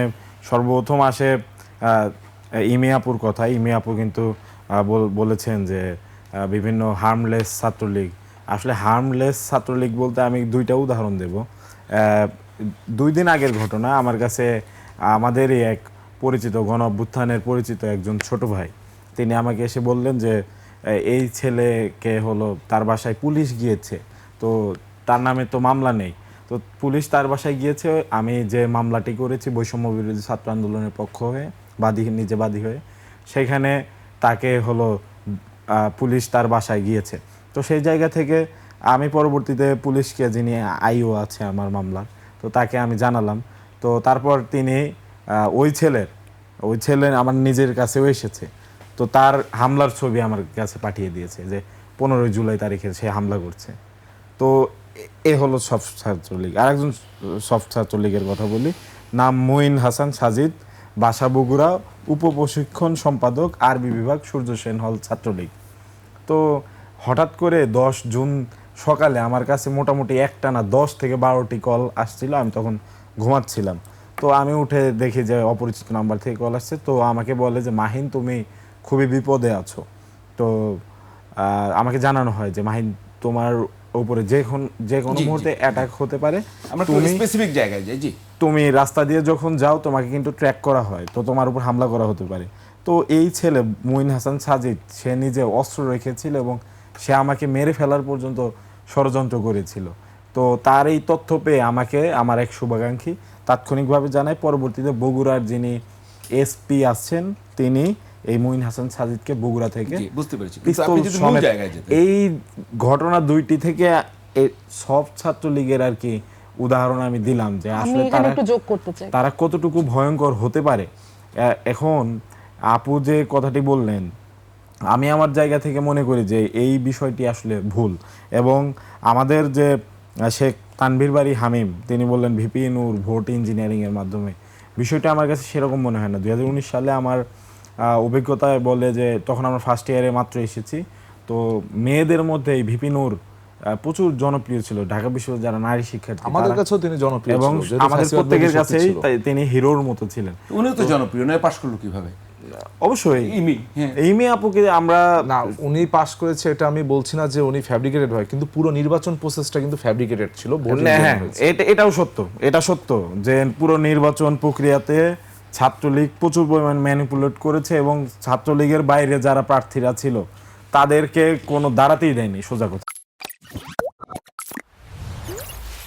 মানে সর্বপ্রথম আসে ইমিয়াপুর কথা। ইমি আপু কিন্তু বল- বলেছেন যে বিভিন্ন হার্মলেস ছাত্রলীগ। আসলে হার্মলেস ছাত্রলীগ বলতে আমি দুইটা উদাহরণ দেব। দুই দিন আগের ঘটনা, আমার কাছে আমাদেরই এক পরিচিত গণ অভ্যুত্থানের পরিচিত একজন ছোট ভাই। তিনি আমাকে এসে বললেন যে এই ছেলেকে হলো, তার বাসায় পুলিশ গিয়েছে। তো তার নামে তো মামলা নেই। তো পুলিশ তার বাসায় গিয়েছে, আমি যে মামলাটি করেছি বৈষম্য বিরোধী ছাত্র আন্দোলনের পক্ষ হয়ে, বাদী নিজে বাদী হয়ে, সেখানে তাকে হলো পুলিশ তার বাসায় গিয়েছে। তো সেই জায়গা থেকে আমি পরবর্তীতে পুলিশকে, যিনি আইও আছে আমার মামলার, তো তাকে আমি জানালাম। তো তারপর তিনি ওই ছেলের, ওই ছেলে আমার নিজের কাছেও এসেছে। তো তার হামলার ছবি আমার কাছে পাঠিয়ে দিয়েছে যে, পনেরোই জুলাই তারিখে সে হামলা করছে। তো এ- হলো সফট ছাত্রলীগ। আর একজন সফট ছাত্রলীগের কথা বলি। নাম মঈন হাসান সাজিদ, বাসা বগুড়া, উপপ্রশিক্ষণ সম্পাদক, আরবি বিভাগ, সূর্য সেন হল ছাত্রলীগ। তো হঠাৎ করে দশ জুন সকালে আমার কাছে মোটামুটি একটা না দশ থেকে বারোটি কল আসছিল, আমি তখন ঘুমাচ্ছিলাম। তো আমি উঠে দেখি যে অপরিচিত নাম্বার থেকে কল আসছে, তো আমাকে বলে যে, মাহিন, তুমি খুবই বিপদে আছো। তো আমাকে জানানো হয় যে, মাহিন, তোমার উপরে যে কোন যে কোনো। মুহূর্তে অ্যাটাক হতে পারে। আমরা তুমি স্পেসিফিক জায়গায় যাই জি। তুমি রাস্তা দিয়ে যখন যাও তোমাকে কিন্তু ট্র্যাক করা হয়। তো তোমার উপর হামলা করা হতে পারে। তো এই ছেলে মুইন হাসান সাজিদ সে নিজে অস্ত্র রেখেছিল এবং সে আমাকে মেরে ফেলার পর্যন্ত ষড়যন্ত্র করেছিল। তো তার এই তথ্য পেয়ে আমাকে আমার এক শুভাকাঙ্ক্ষী তাৎক্ষণিকভাবে জানায় পরবর্তীতে বগুড়ার যিনি এসপি আছেন তিনি এই মুইন হাসান সাজিদকে বগুড়া থেকে বুঝতে পেরেছি। আপনি যদি মূল জায়গায় এই ঘটনা দুইটি থেকে সব ছাত্রলীগের আর কি উদাহরণ আমি দিলাম যে আসলে তারা একটু যোগ করতে চাই। তারা কতটুকু ভয়ঙ্কর হতে পারে। এখন আপু যে কথাটি বললেন আমি আমার জায়গা থেকে মনে করি যে এই বিষয়টি আসলে ভুল এবং আমাদের যে শেখ তানভীর বাড়ি হামিম তিনি বললেন ভিপি নূর ভোট ইঞ্জিনিয়ারিং এর মাধ্যমে। বিষয়টা আমার কাছে সেরকম মনে হয় না। দুই হাজার উনিশ সালে আমার অভিজ্ঞতায় বলে যে তখন আমরা ফার্স্ট ইয়ারে মাত্র এসেছি। তো মেয়েদের মধ্যে এই ভিপি নূর প্রচুর জনপ্রিয় ছিল ঢাকা বিশ্ববিদ্যালয় যারা নারী শিক্ষার্থী আমাদের কাছেও তিনি জনপ্রিয় এবং আমাদের প্রত্যেকের কাছেই তিনি হিরোর মতো ছিলেন। উনিও তো জনপ্রিয় নয় পাশ করল কীভাবে? অবশ্যই। ইমি হ্যাঁ। এই মেয়ে আপুকে আমরা না উনি পাশ করেছে এটা আমি বলছি না যে উনি ফ্যাব্রিকেটেড হয় কিন্তু পুরো নির্বাচন প্রসেসটা কিন্তু ফ্যাব্রিকেটেড ছিল ভোট হ্যাঁ এটা এটাও সত্য এটা সত্য যে পুরো নির্বাচন প্রক্রিয়াতে ছাত্রলীগ প্রচুর পরিমাণ ম্যানিপুলেট করেছে এবং ছাত্রলীগের বাইরে যারা প্রার্থীরা ছিল, তাদেরকে কোনো দাঁড়াতেই দেয়নি, সোজা কথা।